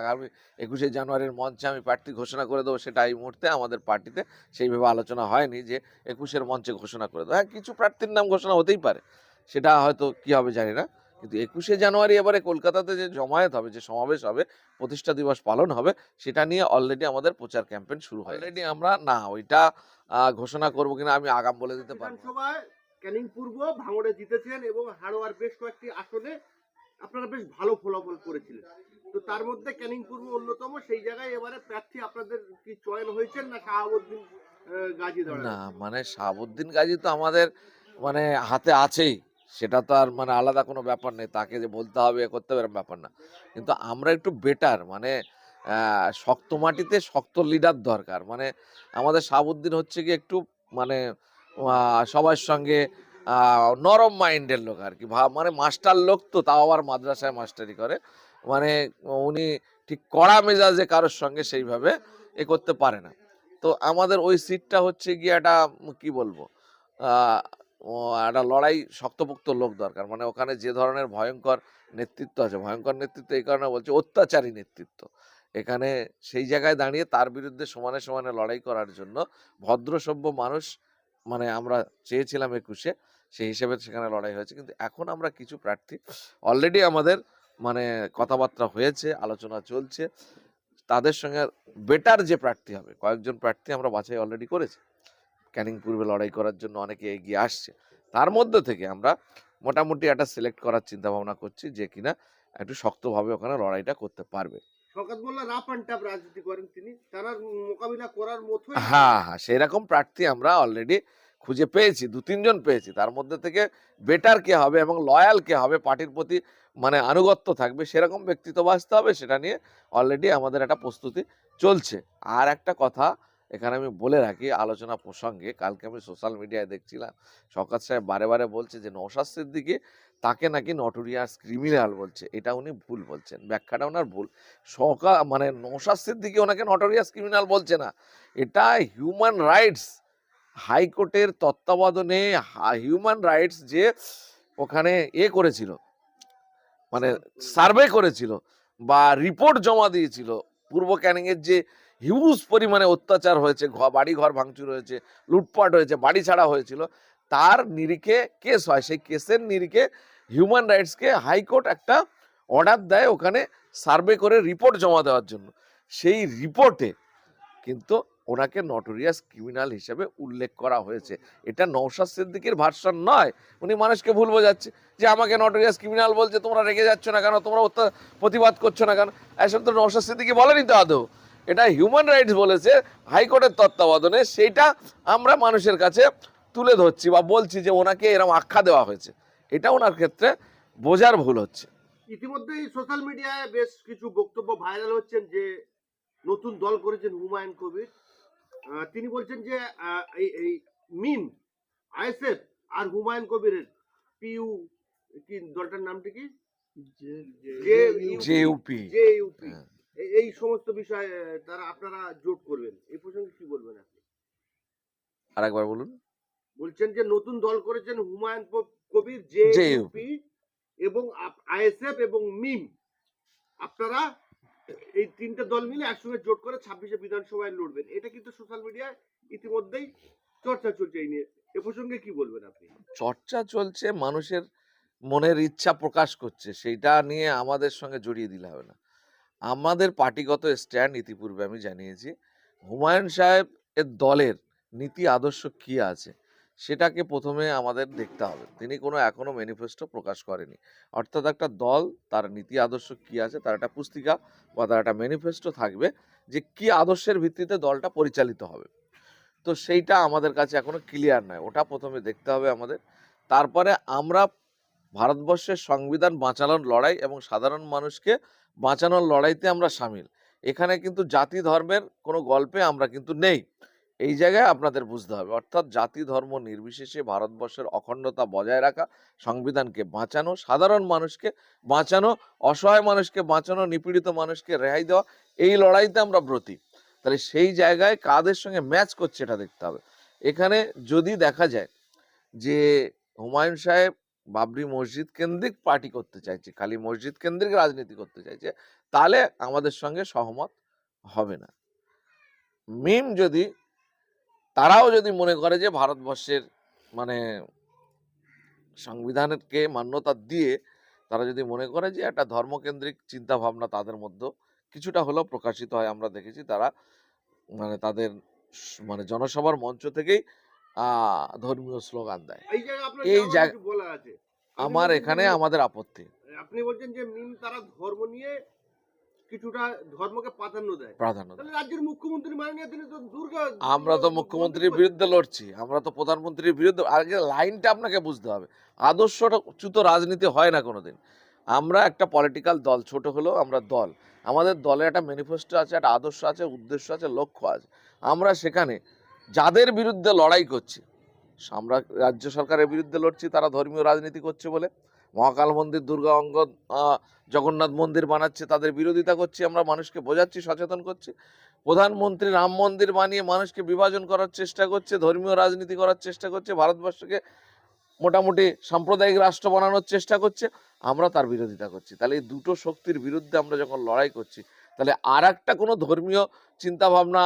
আগামী একুশে জানুয়ারির মঞ্চে আমি প্রার্থী ঘোষণা করে দেবো সেটা এই মুহূর্তে আমাদের পার্টিতে সেইভাবে আলোচনা হয়নি যে একুশের মঞ্চে ঘোষণা করে দেবো। হ্যাঁ কিছু প্রার্থীর নাম ঘোষণা হতেই পারে সেটা হয়তো কি হবে জানি না। কিন্তু একুশে জানুয়ারি এবারে কলকাতাতে যে জমায়েত হবে যে সমাবেশ হবে প্রতিষ্ঠা দিবস পালন হবে সেটা নিয়ে অলরেডি আমাদের প্রচার ক্যাম্পেইন শুরু হয় অলরেডি আমরা না ওইটা ঘোষণা করব কিনা আমি আগাম বলে দিতে পারব ক্যানিং পূর্ব ভাঙড়ে জিতেছেন এবং হাড়োয়ার বেশ কয়েকটি আসনে আপনারা বেশ ভালো ফলাফল করেছিলেন। তো তার মধ্যে ক্যানিং পূর্ব অন্যতম, সেই জায়গায় এবারে প্রার্থী আপনাদের কি চয়ন হয়েছেন না শাহাবুদ্দিন গাজী না মানে শাহাবুদ্দিন গাজী তো আমাদের মানে হাতে আছেই। সেটা তো আর মানে আলাদা কোনো ব্যাপার নেই। তাকে যে বলতে হবে, এ করতে হবে, এরকম ব্যাপার না। কিন্তু আমরা একটু বেটার মানে শক্ত মাটিতে শক্ত লিডার দরকার। মানে আমাদের শাহাবুদ্দিন হচ্ছে কি একটু মানে সবার সঙ্গে নরম মাইন্ডের লোক আর কি। মানে মাস্টার লোক তো, তাও আবার মাদ্রাসায় মাস্টারি করে। মানে উনি ঠিক কড়া মেজাজে কারোর সঙ্গে সেইভাবে এ করতে পারে না। তো আমাদের ওই সিটটা হচ্ছে গিয়ে একটা, কি বলব একটা লড়াই শক্তপোক্ত লোক দরকার। মানে ওখানে যে ধরনের ভয়ঙ্কর নেতৃত্ব আছে, ভয়ঙ্কর নেতৃত্ব এই কারণে বলছে অত্যাচারী নেতৃত্ব। এখানে সেই জায়গায় দাঁড়িয়ে তার বিরুদ্ধে সমানে সমানে লড়াই করার জন্য ভদ্রসভ্য মানুষ মানে আমরা চেয়েছিলাম একুশে, সেই হিসেবে সেখানে লড়াই হয়েছে। কিন্তু এখন আমরা কিছু প্রার্থী, অলরেডি আমাদের মানে কথাবার্তা হয়েছে আলোচনা চলছে তাদের সঙ্গে বেটার যে প্রার্থী হবে কয়েকজন প্রার্থী আমরা বাছাই অলরেডি করেছি। ক্যানিং পূর্বে লড়াই করার জন্য অনেকে এগিয়ে আসছে। তার মধ্যে থেকে আমরা মোটামুটি একটা সিলেক্ট করার চিন্তা ভাবনা করছি যে কিনা একটু শক্তভাবে ওখানে লড়াইটা করতে পারবে। হ্যাঁ হ্যাঁ সেরকম প্রার্থী আমরা অলরেডি খুঁজে পেয়েছি, দু তিনজন পেয়েছি। তার মধ্যে থেকে বেটার কে হবে এবং লয়াল কে হবে পার্টির প্রতি মানে আনুগত্য থাকবে, সেরকম ব্যক্তিত্ব বাঁচতে হবে, সেটা নিয়ে অলরেডি আমাদের একটা প্রস্তুতি চলছে। আর একটা কথা এখানে আমি বলে রাখি, আলোচনা প্রসঙ্গে, কালকে আমি সোশ্যাল মিডিয়ায় দেখছিলাম, শওকত সাহেব বারে বারে বলছে যে নৌশাদ সিদ্দিকি তাকে নাকি নটোরিয়াস ক্রিমিনাল বলছে। এটা উনি ভুল বলছেন, ব্যাখ্যাটা ওনার ভুল। সকা মানে নৌশাদ সিদ্দিকি ওনাকে নটোরিয়াস ক্রিমিনাল বলছে না। এটা হিউম্যান রাইটস হাইকোর্টের তত্ত্বাবধানে হিউম্যান রাইটস যে ওখানে এ করেছিল মানে সার্ভে করেছিল। বা রিপোর্ট জমা দিয়েছিল পূর্ব ক্যানিংয়ের যে হিউজ পরিমাণে অত্যাচার হয়েছে বাড়ি ঘর ভাঙচুর হয়েছে লুটপাট হয়েছে বাড়ি ছাড়া হয়েছিল তার নিরিখে কেস হয় সেই কেসের নিরিখে হিউম্যান রাইটসকে হাইকোর্ট একটা অর্ডার দেয় ওখানে সার্ভে করে রিপোর্ট জমা দেওয়ার জন্য। সেই রিপোর্টে কিন্তু ওনাকে নটোরিয়াস ক্রিমিনাল হিসেবে উল্লেখ করা হয়েছে। এটা নৌশাদ সিদ্দিকির ভার্সন নয়। উনি মানুষকে ভুল বোঝাচ্ছে যে আমাকে নটোরিয়াস ক্রিমিনাল বলছে, তোমরা রেগে যাচ্ছ না কেন? তোমরা প্রতিবাদ করছ না কেন? এসব তো নৌশাদ সিদ্দিকি বলেনি তো আদৌ? এটা হিউম্যান রাইটস বলেছে হাইকোর্টের তত্ত্বাবধানে। সেইটা আমরা মানুষের কাছে তুলে ধরছি বা বলছি যে ওনাকে এরকম আখ্যা দেওয়া হয়েছে। এটা ওনার ক্ষেত্রে বোঝার ভুল হচ্ছে। ইতিমধ্যেই সোশ্যাল মিডিয়ায় বেশ কিছু বক্তব্য ভাইরাল হচ্ছেন যে নতুন দল করেছেন হুমায়ুন কবির। তিনি বলছেন যে এই এই মিম আইএসএফ আর হুমায়ুন কবিরের পিইউ কি দলটার নামটি কি? জেইউপি জে হ্যাঁ। এই সমস্ত বিষয়ে তারা আপনারা জোট করবেন। এই প্রসঙ্গে কি বলবেন আপনি? আরেকবার বলুন। বলছেন যে নতুন দল করেছেন Humayun Kabir J JUP UP এবং আইএসএফ এবং মিম। আপনারা এই তিনটে দল মিলে একসঙ্গে জোট করে ছাব্বিশে বিধানসভায় লড়বেন। এটা কিন্তু সোশ্যাল মিডিয়ায় ইতিমধ্যেই চর্চা চলছে এই নিয়ে। এ প্রসঙ্গে কি বলবেন আপনি? চর্চা চলছে, মানুষের মনের ইচ্ছা প্রকাশ করছে, সেইটা নিয়ে আমাদের সঙ্গে জড়িয়ে দিলে হবে না। আমাদের পার্টিগত স্ট্যান্ড ইতিপূর্বে আমি জানিয়েছি, হুমায়ুন সাহেব এর দলের নীতি আদর্শ কি আছে? সেটাকে প্রথমে আমাদের দেখতে হবে। তিনি কোনো এখনও ম্যানিফেস্টো প্রকাশ করেনি। অর্থাৎ একটা দল, তার নীতি আদর্শ কি আছে, তার একটা পুস্তিকা বা তার একটা ম্যানিফেস্টো থাকবে যে কি আদর্শের ভিত্তিতে দলটা পরিচালিত হবে। তো সেইটা আমাদের কাছে এখনও ক্লিয়ার নয়। ওটা প্রথমে দেখতে হবে আমাদের। তারপরে আমরা ভারতবর্ষের সংবিধান বাঁচানোর লড়াই এবং সাধারণ মানুষকে বাঁচানোর লড়াইতে আমরা সামিল। এখানে কিন্তু জাতি ধর্মের কোনো গল্পে আমরা কিন্তু নেই। এই জায়গায় আপনাদের বুঝতে হবে। অর্থাৎ জাতি, ধর্ম নির্বিশেষে ভারতবর্ষের অখণ্ডতা বজায় রাখা, সংবিধানকে বাঁচানো, সাধারণ মানুষকে বাঁচানো, অসহায় মানুষকে বাঁচানো, নিপীড়িত মানুষকে রেহাই দেওয়া, এই লড়াইতে আমরা ব্রতী। তাহলে সেই জায়গায় কাদের সঙ্গে ম্যাচ করছে এটা দেখতে হবে। এখানে যদি দেখা যায় যে হুমায়ুন সাহেব বাবরি মসজিদ কেন্দ্রিক পার্টি করতে চাইছে, খালি মসজিদ কেন্দ্রিক রাজনীতি করতে চাইছে, তাহলে আমাদের সঙ্গে সহমত হবে না। মিম যদি তারাও যদি মনে করে যে ভারতবর্ষের মানে সংবিধানকে মান্যতা দিয়ে তারা যদি মনে করে যে একটা ধর্মকেন্দ্রিক চিন্তা ভাবনা তাদের মধ্যে কিছুটা হলেও প্রকাশিত হয় আমরা দেখেছি তারা মানে তাদের মানে জনসভার মঞ্চ থেকেই ধর্মীয় স্লোগান দেয়। এই জায়গা- আমার এখানে আমাদের আপত্তি। আপনি বলছেন যে মিম তারা ধর্ম নিয়ে কিছুটা ধর্মকে প্রাধান্য দেয়। প্রাধান্য তাহলে রাজ্যের মুখ্যমন্ত্রী মাননীয় তিনি তো দুর্গা আমরা তো মুখ্যমন্ত্রীর বিরুদ্ধে লড়ছি আমরা তো প্রধানমন্ত্রীর বিরুদ্ধে আগে লাইনটা আপনাকে বুঝতে হবে। আদর্শটা আদর্শচ্যুত রাজনীতি হয় না কোনোদিন। আমরা একটা পলিটিক্যাল দল ছোট হলেও আমরা দল। আমাদের দলের একটা ম্যানিফেস্টো আছে একটা আদর্শ আছে উদ্দেশ্য আছে লক্ষ্য আছে। আমরা সেখানে যাদের বিরুদ্ধে লড়াই করছি আমরা রাজ্য সরকারের বিরুদ্ধে লড়ছি তারা ধর্মীয় রাজনীতি করছে বলে। মহাকাল মন্দির, দুর্গা অঙ্গ জগন্নাথ মন্দির বানাচ্ছে, তাদের বিরোধিতা করছি, আমরা মানুষকে বোঝাচ্ছি, সচেতন করছি। প্রধানমন্ত্রী রাম মন্দির বানিয়ে মানুষকে বিভাজন করার চেষ্টা করছে, ধর্মীয় রাজনীতি করার চেষ্টা করছে, ভারতবর্ষকে মোটামুটি সাম্প্রদায়িক রাষ্ট্র বানানোর চেষ্টা করছে, আমরা তার বিরোধিতা করছি। তাহলে এই দুটো শক্তির বিরুদ্ধে আমরা যখন লড়াই করছি, তাহলে আর একটা কোনো ধর্মীয় চিন্তাভাবনা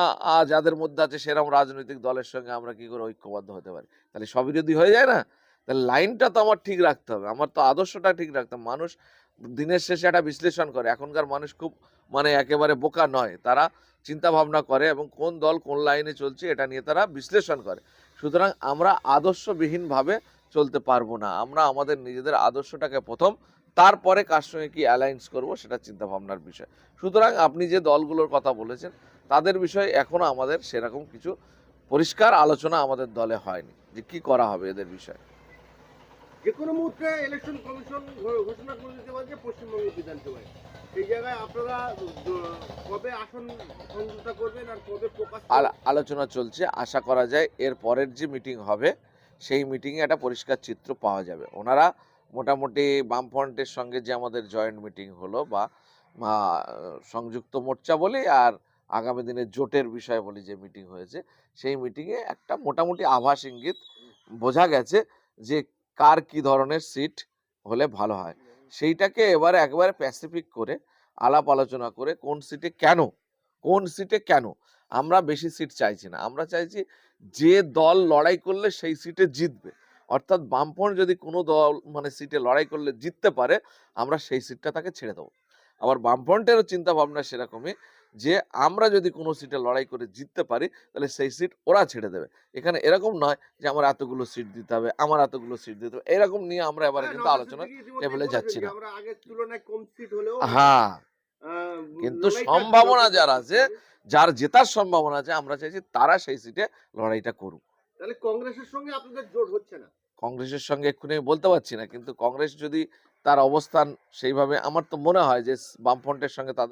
যাদের মধ্যে আছে সেরকম রাজনৈতিক দলের সঙ্গে আমরা কি করে ঐক্যবদ্ধ হতে পারি? তাহলে স্ববিরোধী হয়ে যায় না? তাহলে লাইনটা তো আমার ঠিক রাখতে হবে। আমার তো আদর্শটা ঠিক রাখতে হবে। মানুষ দিনের শেষে একটা বিশ্লেষণ করে। এখনকার মানুষ খুব মানে একেবারে বোকা নয়। তারা চিন্তা ভাবনা করে এবং কোন দল কোন লাইনে চলছে এটা নিয়ে তারা বিশ্লেষণ করে। সুতরাং আমরা আদর্শবিহীনভাবে চলতে পারব না। আমরা আমাদের নিজেদের আদর্শটাকে প্রথম, তারপরে কার সঙ্গে কি অ্যালায়েন্স করব সেটা চিন্তা ভাবনার বিষয়। সুতরাং আপনি যে দলগুলোর কথা বলেছেন, তাদের বিষয়ে এখনও আমাদের সেরকম কিছু পরিষ্কার আলোচনা আমাদের দলে হয়নি যে কি করা হবে এদের বিষয়ে। যে কোনো মুহূর্তে ইলেকশন কমিশন ঘোষণা করে দিতে পারে পশ্চিমবঙ্গ বিধানসভায়। সেই জায়গায় আপনারা কবে আসন সমঝোতা করবেন আর কবে প্রকাশ আলোচনা চলছে। আশা করা যায় এর পরের যে মিটিং হবে সেই মিটিংয়ে একটা পরিষ্কার চিত্র পাওয়া যাবে। ওনারা মোটামুটি বামফ্রন্টের সঙ্গে যে আমাদের জয়েন্ট মিটিং হলো বা, সংযুক্ত মোর্চা বলি আর আগামী দিনে জোটের বিষয় বলি যে মিটিং হয়েছে সেই মিটিংয়ে একটা মোটামুটি আভাস ইঙ্গিত বোঝা গেছে যে কার কি ধরনের সিট হলে ভালো হয়। সেইটাকে এবারে একবারে প্যাসিফিক করে আলাপ আলোচনা করে কোন সিটে কেন, কোন সিটে কেন, আমরা বেশি সিট চাইছি না। আমরা চাইছি যে দল লড়াই করলে সেই সিটে জিতবে। অর্থাৎ বামফ্রন্ট যদি কোনো দল মানে সিটে লড়াই করলে জিততে পারে, আমরা সেই সিটটা তাকে ছেড়ে দেবো। আবার বামফ্রন্টেরও চিন্তা ভাবনা সেরকমই যে আমরা যদি কোনো সিটে লড়াই করে জিততে পারি তাহলে সেই সিট ওরা ছেড়ে দেবে। এখানে এরকম নয় যে আমার এতগুলো সিট দিতে হবে আমার এতগুলো সিট দিতে হবে। এরকম নিয়ে আমরা এবারে হ্যাঁ, কিন্তু আলোচনা টেবিলে যাচ্ছি না। হ্যাঁ। কিন্তু সম্ভাবনা যথেষ্ট যার আছে, যার জেতার সম্ভাবনা আছে আমরা চাইছি তারা সেই সিটে লড়াইটা করুক। তাহলে কংগ্রেসের সঙ্গে আপনাদের জোট হচ্ছে না? কংগ্রেসের সঙ্গে এক্ষুনি আমি বলতে পারছি না কিন্তু কংগ্রেস যদি তার অবস্থান সেইভাবে আমার তো মনে হয় যে বামফ্রন্টের সঙ্গে তাদের